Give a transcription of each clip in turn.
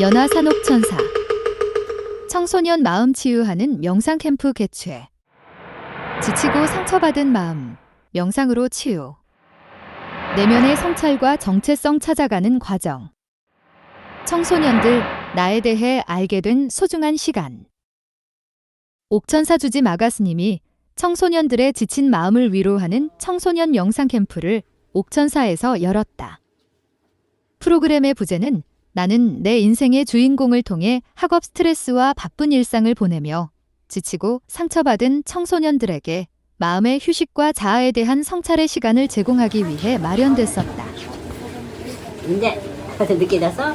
연화 산옥천사. 청소년 마음 치유하는 명상 캠프 개최. 지치고 상처받은 마음 명상으로 치유. 내면의 성찰과 정체성 찾아가는 과정. 청소년들 나에 대해 알게 된 소중한 시간. 옥천사 주지 마가스님이 청소년들의 지친 마음을 위로하는 청소년 명상 캠프를 옥천사에서 열었다. 프로그램의 부제는 나는 내 인생의 주인공을 통해 학업 스트레스와 바쁜 일상을 보내며 지치고 상처받은 청소년들에게 마음의 휴식과 자아에 대한 성찰의 시간을 제공하기 위해 마련됐었다. 이제 벌써 늦게 잤어?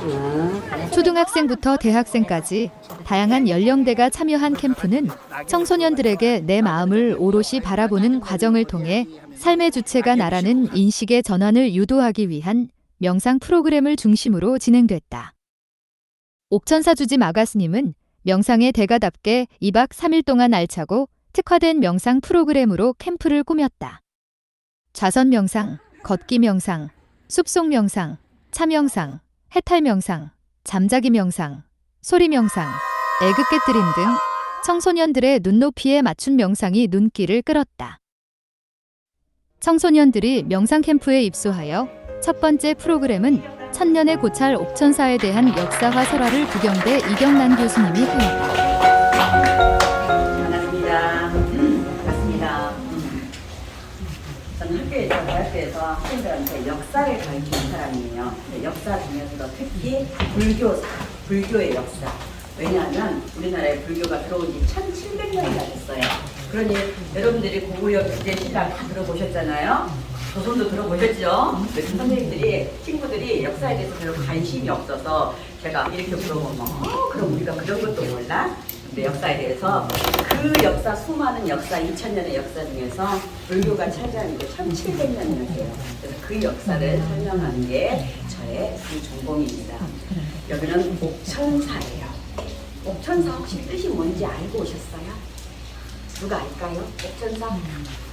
어, 초등학생부터 대학생까지 다양한 연령대가 참여한 캠프는 청소년들에게 내 마음을 오롯이 바라보는 과정을 통해 삶의 주체가 나라는 인식의 전환을 유도하기 위한 명상 프로그램을 중심으로 진행됐다. 옥천사 주지 마가스님은 명상의 대가답게 2박 3일 동안 알차고 특화된 명상 프로그램으로 캠프를 꾸몄다. 좌선 명상, 걷기 명상, 숲속 명상, 차 명상, 해탈 명상, 잠자기 명상, 소리 명상, 애교 깨뜨림 등 청소년들의 눈높이에 맞춘 명상이 눈길을 끌었다. 청소년들이 명상 캠프에 입소하여 첫 번째 프로그램은 천년의 고찰 옥천사에 대한 역사화 설화를 구경대 이경란 교수님이 해냈다. 반갑습니다. 반갑습니다. 저는 학교에서, 대학교에서 학생들한테 역사를 가르치는 사람이에요. 역사 중에서도 특히 불교사, 불교의 역사. 왜냐하면 우리나라에 불교가 들어온 지 1700년이나 됐어요. 그러니 여러분들이 고구려 주제 신랑 다 들어보셨잖아요. 조선도 들어보셨죠? 그래서 선생님들이, 친구들이 역사에 대해서 별로 관심이 없어서 제가 이렇게 물어보면, 어, 그럼 우리가 그런 것도 몰라? 근데 역사에 대해서 그 역사, 수많은 역사, 2000년의 역사 중에서 불교가 차지하는 게 1700년이나 돼요. 그래서 그 역사를 설명하는 게 저의 주 전공입니다. 여기는 옥천사예요. 옥천사 혹시 뜻이 뭔지 알고 오셨어요? 누가 알까요? 옥천사?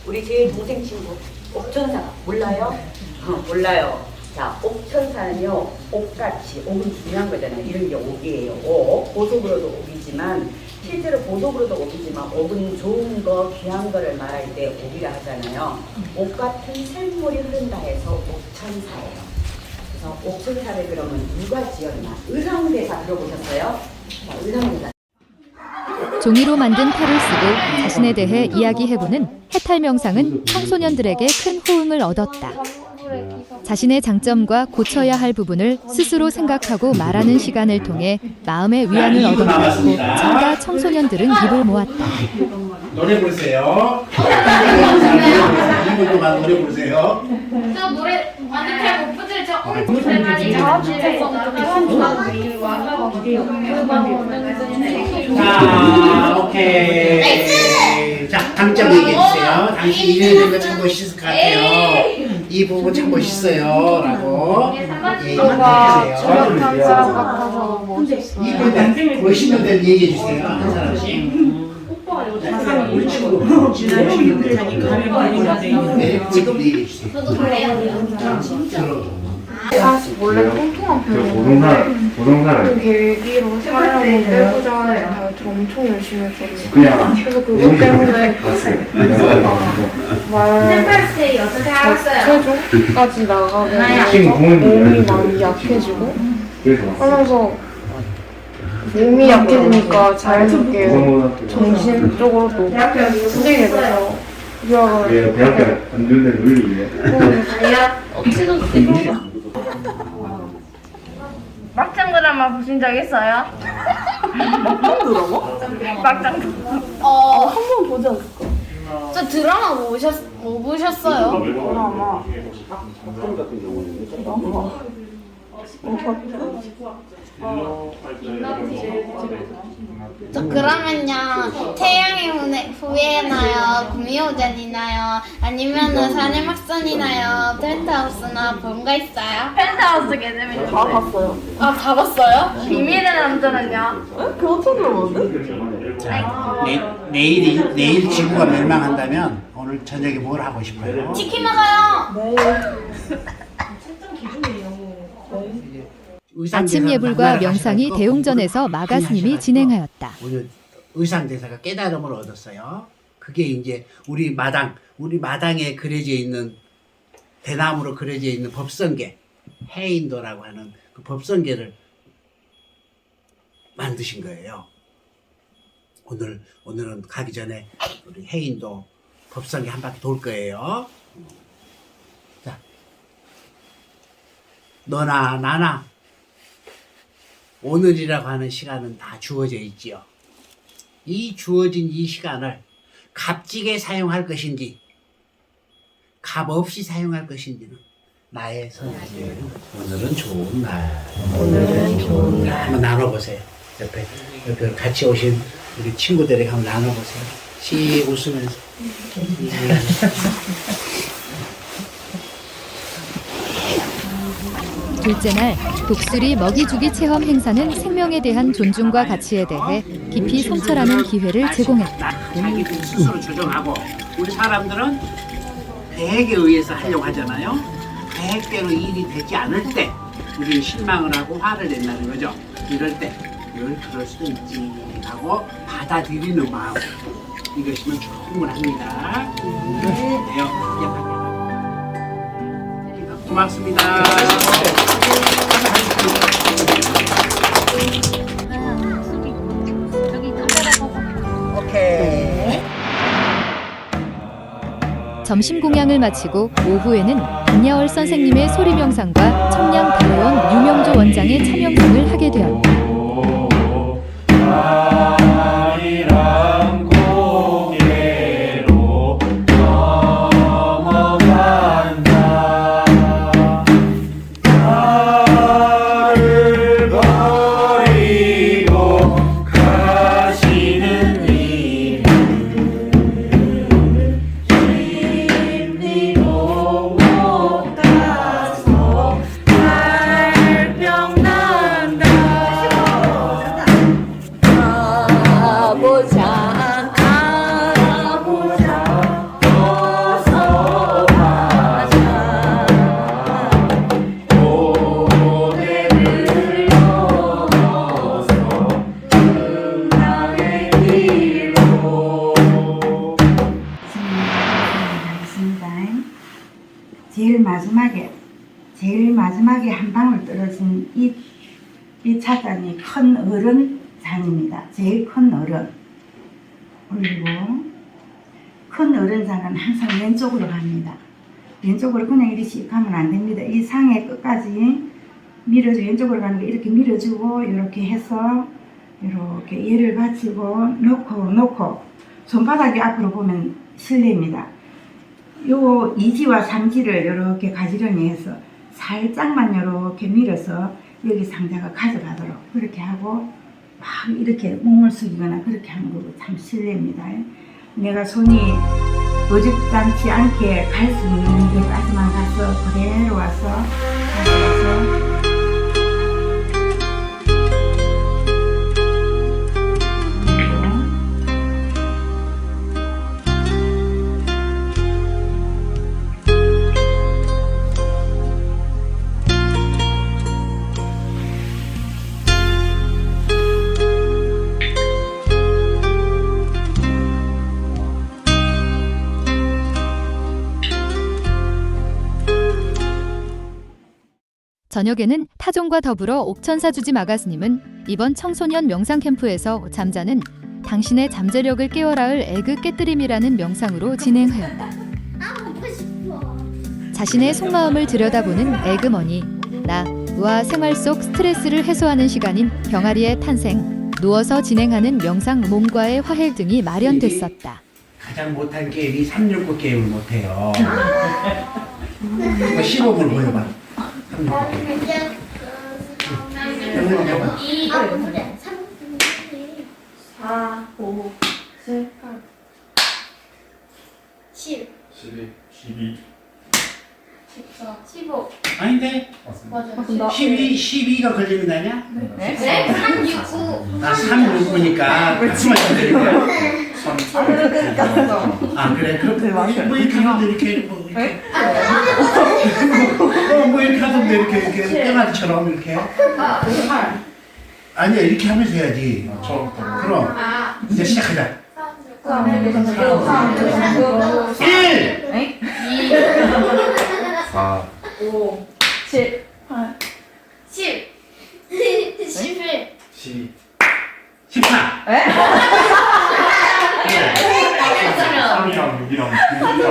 우리 제일 동생 친구 옥천사 몰라요? 어, 몰라요. 자, 옥천사는요, 옥같이, 옥은 중요한 거잖아요. 이런 게 옥이에요. 옥. 보석으로도 옥이지만, 실제로 보석으로도 옥이지만, 옥은 좋은 거, 귀한 거를 말할 때 옥이라 하잖아요. 옥 같은 샘물이 흐른다 해서 옥천사예요. 그래서 옥천사를 그러면 누가 지었나? 의상대사 들어보셨어요? 자, 의상대사. 종이로 만든 칼을 쓰고 자신에 대해 이야기해보는 해탈 명상은 청소년들에게 큰 호응을 얻었다. 자신의 장점과 고쳐야 할 부분을 스스로 생각하고 말하는 시간을 통해 마음의 위안을 얻어들었고 참가 청소년들은 입을 모았다. 노래 부르세요. 2분 동안 노래 부르세요. 저 노래 완전 잘 못 부르죠. 저 오랜만에 잘하시네요. 자, 오케이. 자, 당점 얘기해 주세요. 당신 되는 거참 멋있을 것 같아요. 이 부분 참 멋있어요. 라고 얘기해 주세요. 이분 멋있는 데를 얘기해 주세요. 한 사람씩. 우리 친구. 네, 지금 얘기해 주세요. 저도 그래요. 들어. 사실 원래 뚱뚱한 저 편이에요. 보동산 그 보동산을 계기로 촬영을 빼고자 하는 다이어트 엄청 열심히 했거든요. 그냥 그래서 그것 때문에 말 템플스테이 어떻게 알았어요? 체중까지 나가면 지금 몸이. 많이 약해지고 그래서 하면서 몸이 약해지니까 자연스럽게 정신적으로도 힘들게 돼서 유학을 예, 대학교 안 좋은 데 놀리 위해 막장 드라마 보신 적 있어요? 막장 드라마? 막장 드라마. 어, 한 번 보지 않을까? 저 드라마 뭐 보셨, 뭐 보셨어요? 저 그러면요 태양의 후예, 후예나요? 구미호전이나요? 아니면은 사내막선이나요? 펜트하우스나 뭔가 있어요? 펜트하우스 개념이 다 봤어요. 아 다 봤어요? 비밀의 남자는요? 내, 내일이, 내일 지구가 멸망한다면 오늘 저녁에 뭘 하고 싶어요? 치킨 먹어요! 이제 아침 예불과 명상이 대웅전에서 마가 스님이 진행하였다. 오늘 의상 대사가 깨달음을 얻었어요. 그게 이제 우리 마당, 우리 마당에 그려져 있는 대나무로 그려져 있는 법성계, 해인도라고 하는 그 법성계를 만드신 거예요. 오늘 오늘은 가기 전에 우리 해인도 법성계 한 바퀴 돌 거예요. 자, 너나 나나 오늘이라고 하는 시간은 다 주어져 있지요. 이 주어진 이 시간을 값지게 사용할 것인지 값 없이 사용할 것인지는 나의 선택이에요. 오늘은 좋은 날. 오늘은 좋은 날. 한번 나눠보세요. 옆에 옆에 같이 오신 우리 친구들에게 한번 나눠보세요. 씩 웃으면서. 둘째 날 독수리 먹이주기 체험 행사는 생명에 대한 존중과 가치에 대해 깊이 성찰하는 기회를 제공했다. 자기들 스스로 조정하고 우리 사람들은 계획에 의해서 하려고 하잖아요. 계획대로 일이 되지 않을 때 우리는 실망을 하고 화를 낸다는 거죠. 이럴 때 이걸 그럴 수도 있지 하고 받아들이는 마음 이것이면 충분합니다. 네요. 고맙습니다. 오케이. 점심 공양을 마치고 오후에는 김야월 선생님의 소리 명상과 청량 대로원 유명조 원장의 참명상을 하게 되었다. 밀어주 왼쪽으로 가는 거 이렇게 밀어주고 이렇게 해서 이렇게 얘를 받치고 놓고 놓고 손바닥이 앞으로 보면 실례입니다. 요 2지와 3지를 이렇게 가지런히 해서 살짝만 이렇게 밀어서 여기 상자가 가져가도록 그렇게 하고 막 이렇게 몸을 숙이거나 그렇게 하는 거참 실례입니다. 내가 손이 어줍지 않게 갈 수 있는 데까지만 가서 그대로 와서 가져가서 저녁에는 타종과 더불어 옥천사주지 마가스님은 이번 청소년 명상 캠프에서 잠자는 당신의 잠재력을 깨워라을 애그 깨뜨림이라는 명상으로 진행하였다. 자신의 속마음을 들여다보는 에그머니, 나와 생활 속 스트레스를 해소하는 시간인 병아리의 탄생, 누워서 진행하는 명상 몸과의 화해 등이 마련됐었다. 가장 못한 게임이 369 게임을 못해요. 15분 보여봐. 4, 5, 7, 8 7, 12, 12. 14, 15. 아닌데? 맞아. 12, 12가 걸리면 되냐? 네? 3, 6, 9. 나 3, 6구니까 같이만 쳐드릴 거야. 아 그래 그렇게 뭐 이렇게 하던데 이렇게 뭐 이렇게 어, 뭐 이렇게 하던데 이렇게 이렇게 이렇게 뼈가리처럼 이렇게. 아니야 이렇게 하면서 해야지. 그럼 이제 시작하자. 1 4 7 8 10 11 10 14 3이랑 6이랑 2숫자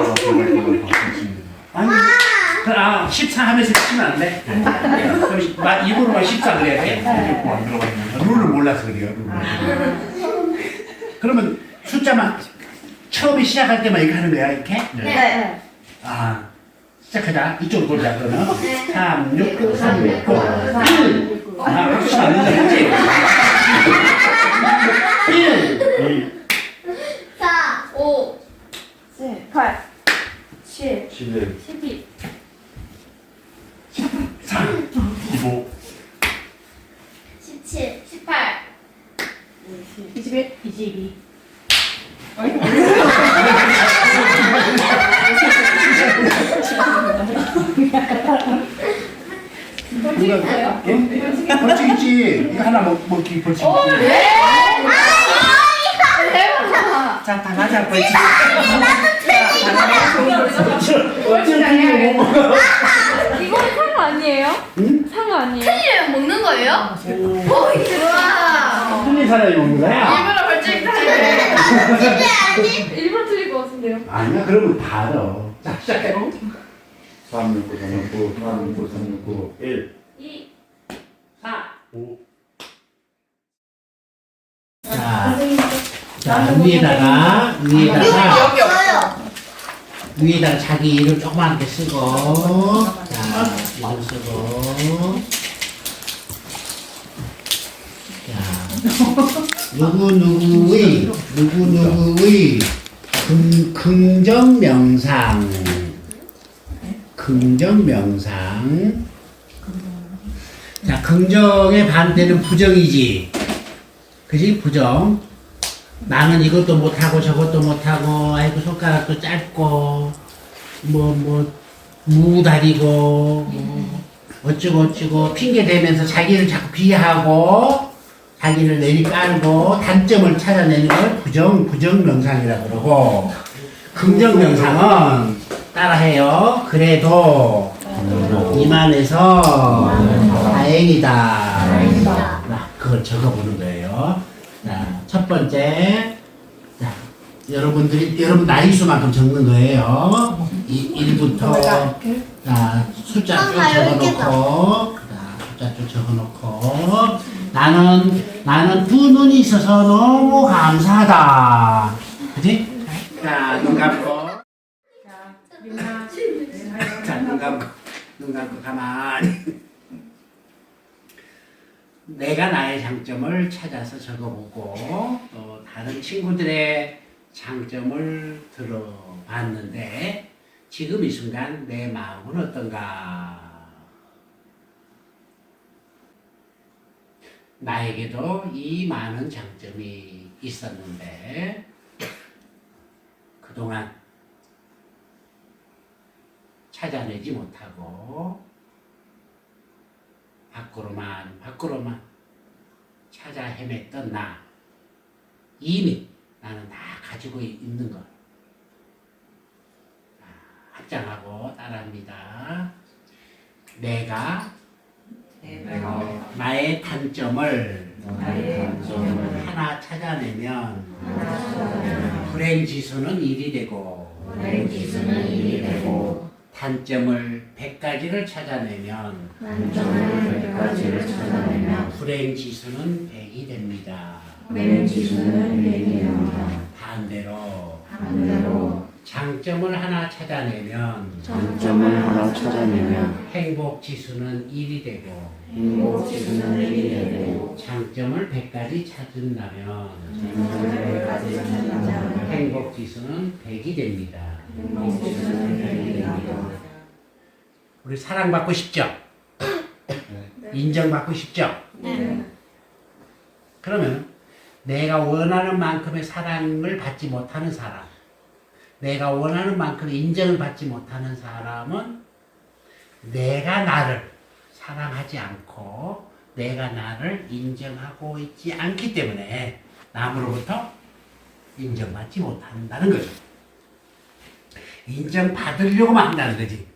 14, 하면서 치면 안 돼? 그럼 마, 입으로만 14 그래야 돼? 안 들어가 있는 거. 룰을 몰라서 그래요, 그러면 숫자만 처음에 시작할 때만 이렇게 하는 거야, 이렇게? 네. 아, 시작하자. 이쪽으로 돌자, 그러면. 3, 6, 3, 6, 9, 1. 아, 박수 안 된다, 했지? 1. 4, 5, 7, 8, 7, 11, 12, 15 17 18 21 22 누가 예? 벌칙 있지. 이거 하나 먹, 먹기 벌칙 있지. 자, 다 가자 벌칙. 이거 상어 아니에요? 응? 상어 아니에요? 큰일이에요 먹는 거예요? 오 이거 틀린 사람이 먹는 거야? 일부러 벌칙 타네 일부러 틀릴 것 같은데요? 아니야, 그러면 다 알아. 자, 시작해. 3 6 9 3 6 9 3 6 9 3 6 9 1 2 4. 5 자, 자 위에다가 위에다가 위에다가 자기 이름 조그맣게 쓰고 자 쓰고 자 누구 누구의 누구 누구의 금, 긍정 명상. 긍정 명상. 자 긍정의 반대는 부정이지. 그지? 부정. 나는 이것도 못하고 저것도 못하고 아이고 손가락도 짧고 뭐뭐 무다리고 뭐 어쩌고 어쩌고 핑계 대면서 자기를 자꾸 비하고 자기를 내리깔고 단점을 찾아내는 걸 부정 부정 명상이라고 그러고 긍정 명상은 따라해요 그래도 이만해서 다행이다. 자, 그걸 적어보는 거예요. 자, 첫 번째. 자, 여러분들이, 여러분 나이 수만큼 적는 거예요. 이, 1부터, 자, 숫자 쭉 적어놓고, 자, 숫자 쭉 적어놓고, 나는, 나는 두 눈이 있어서 너무 감사하다. 그지? 자, 눈 감고. 자, 눈 감고, 눈 감고 가만히. 내가 나의 장점을 찾아서 적어보고 또 다른 친구들의 장점을 들어봤는데 지금 이 순간 내 마음은 어떤가? 나에게도 이 많은 장점이 있었는데 그동안 찾아내지 못하고 밖으로만 밖으로만 찾아 헤맸던 나 이미 나는 다 가지고 이- 있는 것 자, 합장하고 따라합니다. 내가 나의 단점을 하나 찾아내면 불행 지수는 1이 되고 단점을 100가지를 찾아내면 불행 지수는 100이 됩니다. 반대로 장점을 하나 찾아내면 장점을 하나 찾아내면 행복 지수는 1이 되고 행복 지수는 1이 되고 장점을 100가지 찾는다면 장점을까지 찾아내면 행복 지수는 100이 됩니다. 행복 지수는 100이 됩니다. 우리 사랑받고 싶죠? 인정받고 싶죠? 그러면 내가 원하는 만큼의 사랑을 받지 못하는 사람, 내가 원하는 만큼의 인정을 받지 못하는 사람은 내가 나를 사랑하지 않고 내가 나를 인정하고 있지 않기 때문에 남으로부터 인정받지 못한다는 거죠. 인정받으려고만 한다는 거지.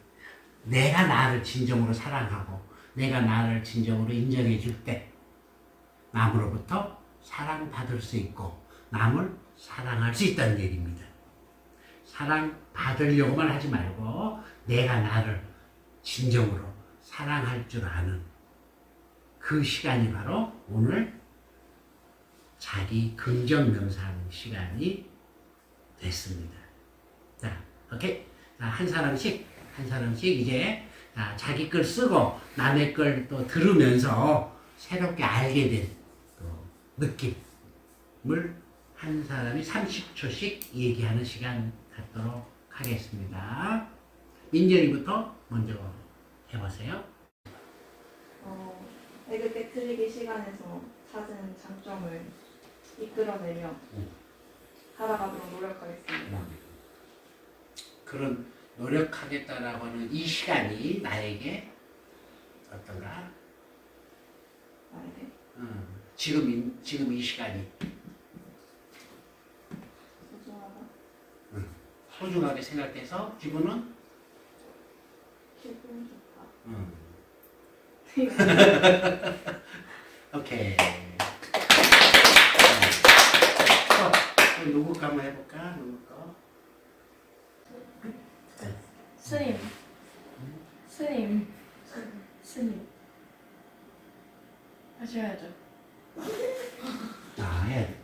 내가 나를 진정으로 사랑하고 내가 나를 진정으로 인정해 줄 때 남으로부터 사랑받을 수 있고 남을 사랑할 수 있다는 얘기입니다. 사랑받으려고만 하지 말고 내가 나를 진정으로 사랑할 줄 아는 그 시간이 바로 오늘 자기 긍정 명상 시간이 됐습니다. 자, 오케이. 자, 한 사람씩, 한 사람씩 이제 자, 자기 걸 쓰고 남의 걸또 들으면서 새롭게 알게 된또 느낌을 한 사람이 30초씩 얘기하는 시간 갖도록 하겠습니다. 민정이부터 먼저 해보세요. 어, 애그때 틀리기 시간에서 찾은 장점을 이끌어내며 음. 살아가도록 노력하겠습니다. 그런 노력하겠다라고 하는 이 시간이 나에게 어떤가? 나에게 음, 지금, 이- 지금 이 시간이 소중하다. 소중하게 생각해서 기분은 기분 좋다. 음. 오케이. 어, 누구 거 한번 해볼까? 누구 거? 스님. 스님. 스님. 하셔야죠. 아, 예.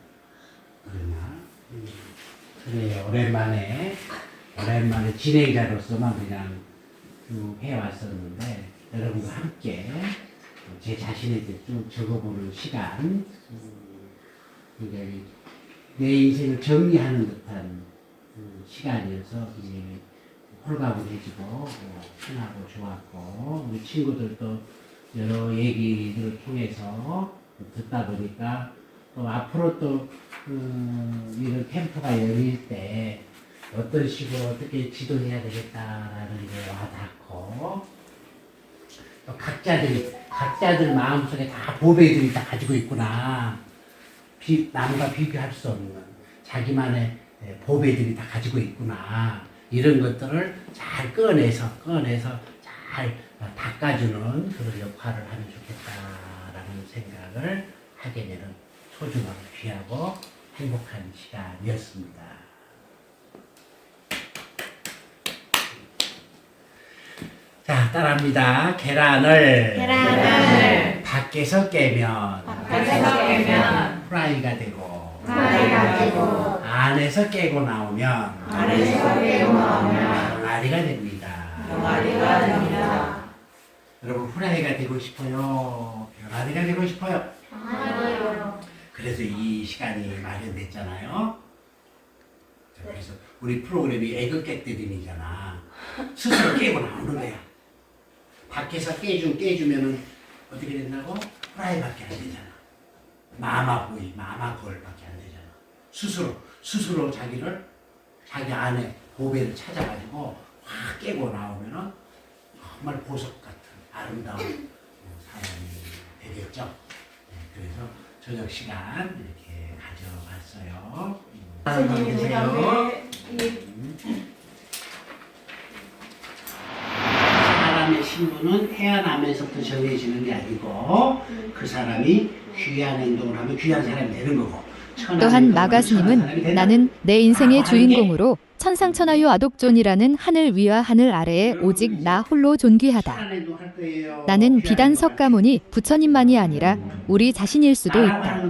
그러나. 음, 그래, 오랜만에, 오랜만에 진행자로서만 그냥 쭉 해왔었는데, 여러분과 함께 제 자신에 대해 쭉 적어보는 시간, 음, 굉장히 내 인생을 정리하는 듯한 음, 시간이어서 홀가분해지고, 어, 편하고 좋았고, 우리 친구들도 여러 얘기들을 통해서 듣다 보니까 또 앞으로 또 음, 이런 캠프가 열릴 때 어떤 식으로 어떻게 지도해야 되겠다라는 게 와닿고 또 각자들이 각자들 마음속에 다 보배들이 다 가지고 있구나. 비, 남과 비교할 수 없는 자기만의 예, 보배들이 다 가지고 있구나. 이런 것들을 잘 꺼내서 꺼내서 잘 닦아주는 그런 역할을 하면 좋겠다 생각을 하게 되는 소중하고 귀하고 행복한 시간이었습니다. 자, 따라합니다. 계란을, 계란을 밖에서 깨면, 밖에서 깨면 프라이가 되고, 프라이가 되고 안에서 깨고 나오면, 안에서 깨고 나오면 병아리가 됩니다. 병아리가 됩니다. 여러분 후라이가 되고 싶어요. 병아리가 되고 싶어요. 아니요. 그래서 이 시간이 마련됐잖아요. 자, 그래서 우리 프로그램이 애극객들이잖아. 스스로 깨고 나오는 거야. 밖에서 깨주 깨주면은 어떻게 된다고? 후라이밖에 안 되잖아. 마마보이, 마마걸밖에 안 되잖아. 스스로 스스로 자기를 자기 안에 보배를 찾아가지고 확 깨고 나오면은 정말 보석 같은 아름다운 사람이 되겠죠. 네, 그래서 저녁 시간 이렇게 가져봤어요. 안녕히 계세요. 사람의 신분은 태어나면서부터 정해지는 게 아니고 그 사람이 귀한 행동을 하면 귀한 사람이 되는 거고 또한 마가스님은. 나는 내 인생의 게 주인공으로 천상천하유 아독존이라는 하늘 위와 하늘 아래에 오직 나 홀로 존귀하다. 나는 비단 석가모니 부처님만이 아니라 우리 자신일 수도 있다.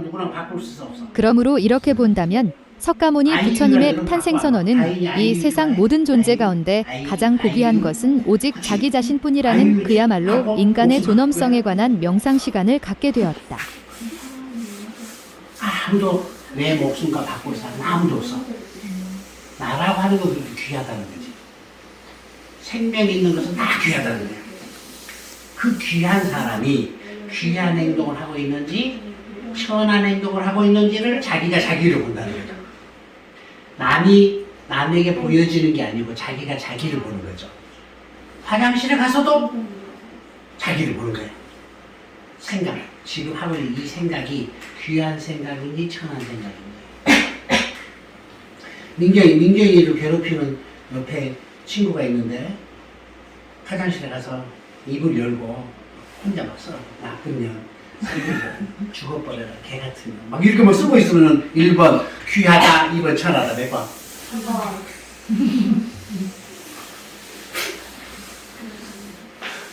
그러므로 이렇게 본다면 석가모니 부처님의 탄생 선언은 이 세상 모든 존재 가운데 가장 고귀한 것은 오직 자기 자신뿐이라는 그야말로 인간의 존엄성에 관한 명상 시간을 갖게 되었다. 아무도 내 목숨과 바꿀 사람 아무도 없어. 나라고 하는 건 그렇게 귀하다는 거지. 생명이 있는 것은 다 귀하다는 거야. 그 귀한 사람이 귀한 행동을 하고 있는지 선한 행동을 하고 있는지를 자기가 자기를 본다는 거죠. 남이 남에게 보여지는 게 아니고 자기가 자기를 보는 거죠. 화장실에 가서도 자기를 보는 거야. 생각. 지금 하고 있는 이 생각이 귀한 생각인지 천한 생각인지. 민경이, 민경이를 괴롭히는 옆에 친구가 있는데 화장실에 가서 입을 열고 혼자 막 써. 나쁜 년, 죽어버려라, 개 같은 년. 막 이렇게 막 쓰고 있으면 1번 귀하다, 2번 천하다, 몇 번?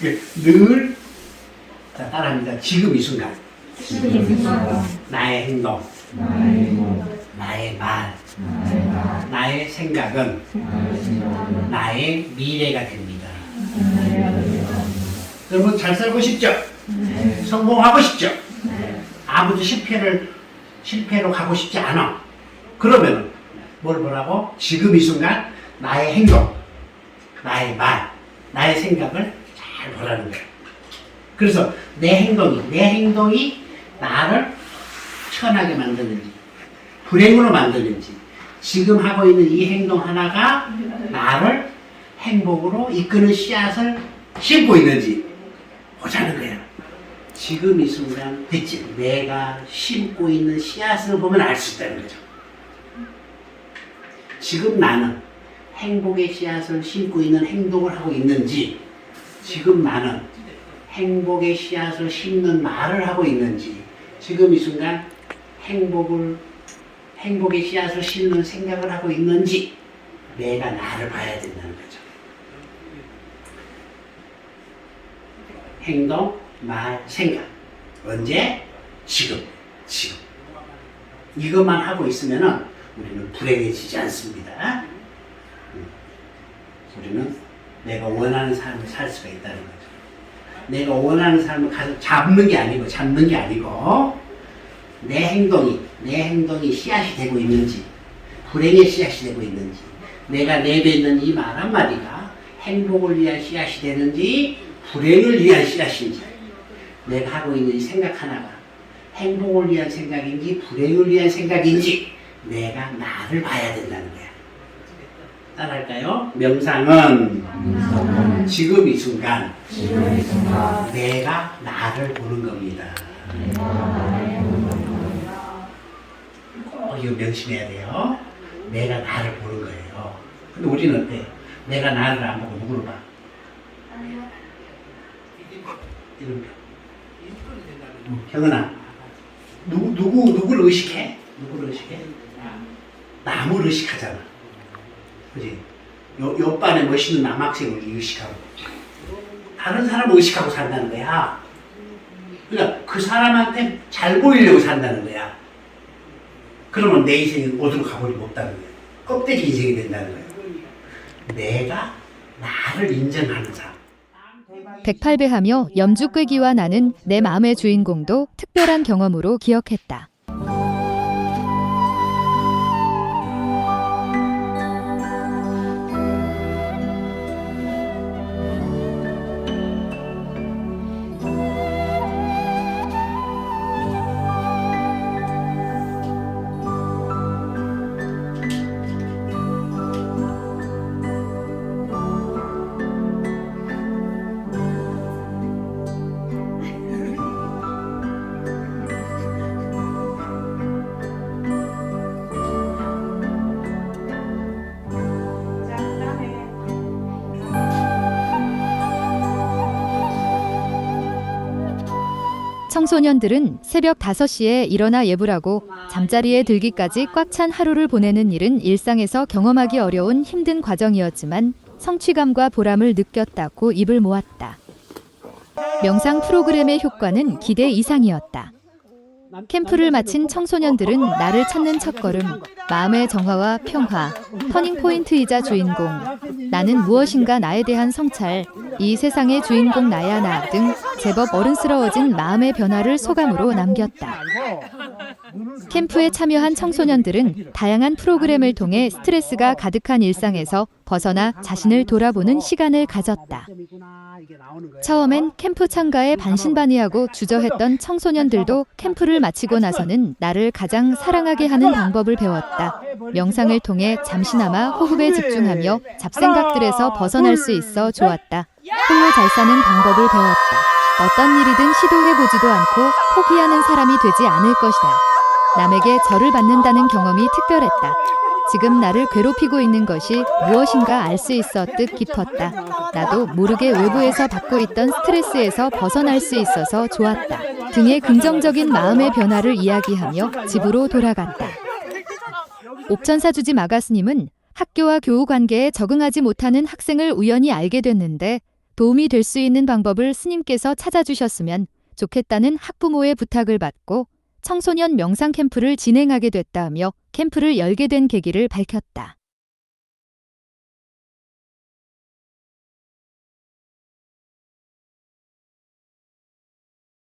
예, 늘 자, 따라합니다. 지금 이 순간 나의 행동, 나의 말, 나의 생각은 나의 미래가 됩니다. 여러분 잘 살고 싶죠? 성공하고 싶죠? 아무도 실패를 실패로 가고 싶지 않아. 그러면 뭘 보라고? 지금 이 순간 나의 행동, 나의 말, 나의 생각을 잘 보라는 거예요. 그래서 내 행동이 내 행동이 나를 천하게 만드는지 불행으로 만드는지 지금 하고 있는 이 행동 하나가 나를 행복으로 이끄는 씨앗을 심고 있는지 보자는 거예요. 지금 이 순간 됐지. 내가 심고 있는 씨앗을 보면 알 수 있다는 거죠. 지금 나는 행복의 씨앗을 심고 있는 행동을 하고 있는지 지금 나는 행복의 씨앗을 심는 말을 하고 있는지 지금 이 순간 행복을 행복의 씨앗을 심는 생각을 하고 있는지 내가 나를 봐야 된다는 거죠. 행동, 말, 생각 언제? 지금, 지금 이것만 하고 있으면은 우리는 불행해지지 않습니다. 음. 우리는 내가 원하는 삶을 살 수가 있다는 거죠. 내가 원하는 삶을 가서 잡는 게 아니고 잡는 게 아니고 내 행동이 내 행동이 씨앗이 되고 있는지 불행의 씨앗이 되고 있는지 내가 내뱉는 이 말 한마디가 행복을 위한 씨앗이 되는지 불행을 위한 씨앗인지 내가 하고 있는 이 생각 하나가 행복을 위한 생각인지 불행을 위한 생각인지 내가 나를 봐야 된다는 거야. 따라할까요? 명상은 지금 이 순간 내가 나를 보는 겁니다. 어, 이거 명심해야 돼요. 내가 나를 보는 거예요. 근데 우리는 어때? 내가 나를 안 보고 누구를 봐? 이런 어, 경은아, 누구 누구 누구를 의식해? 누구를 의식해? 남을 의식하잖아. 그지? 요, 옆반에 멋있는 남학생을 의식하고 다른 사람을 의식하고 산다는 거야. 그러니까 그 사람한테 잘 보이려고 산다는 거야. 그러면 내 인생이 어디로 가버리면 없다는 거야. 껍데기 인생이 된다는 거야. 내가 나를 인정하는 사람. 108배하며 염주 끄기와 나는 내 마음의 주인공도 특별한 경험으로 기억했다. 청소년들은 새벽 5시에 일어나 예불하고 잠자리에 들기까지 꽉 찬 하루를 보내는 일은 일상에서 경험하기 어려운 힘든 과정이었지만 성취감과 보람을 느꼈다고 입을 모았다. 명상 프로그램의 효과는 기대 이상이었다. 캠프를 마친 청소년들은 나를 찾는 첫걸음, 마음의 정화와 평화, 터닝 포인트이자 주인공, 나는 무엇인가 나에 대한 성찰, 이 세상의 주인공 나야 나 등 제법 어른스러워진 마음의 변화를 소감으로 남겼다. 캠프에 참여한 청소년들은 다양한 프로그램을 통해 스트레스가 가득한 일상에서 벗어나 자신을 돌아보는 시간을 가졌다. 처음엔 캠프 참가에 반신반의하고 주저했던 청소년들도 캠프를 마치고 나서는 나를 가장 사랑하게 하는 방법을 배웠다. 명상을 통해 잠시나마 호흡에 집중하며 잡생각들에서 벗어날 수 있어 좋았다. 홀로 잘 사는 방법을 배웠다. 어떤 일이든 시도해보지도 않고 포기하는 사람이 되지 않을 것이다. 남에게 절을 받는다는 경험이 특별했다. 지금 나를 괴롭히고 있는 것이 무엇인가 알 수 있어 뜻 깊었다. 나도 모르게 외부에서 받고 있던 스트레스에서 벗어날 수 있어서 좋았다. 등의 긍정적인 마음의 변화를 이야기하며 집으로 돌아갔다. 옥천사 주지 마가스님은 학교와 교우 관계에 적응하지 못하는 학생을 우연히 알게 됐는데 도움이 될 수 있는 방법을 스님께서 찾아주셨으면 좋겠다는 학부모의 부탁을 받고 청소년 명상 캠프를 진행하게 됐다며 캠프를 열게 된 계기를 밝혔다.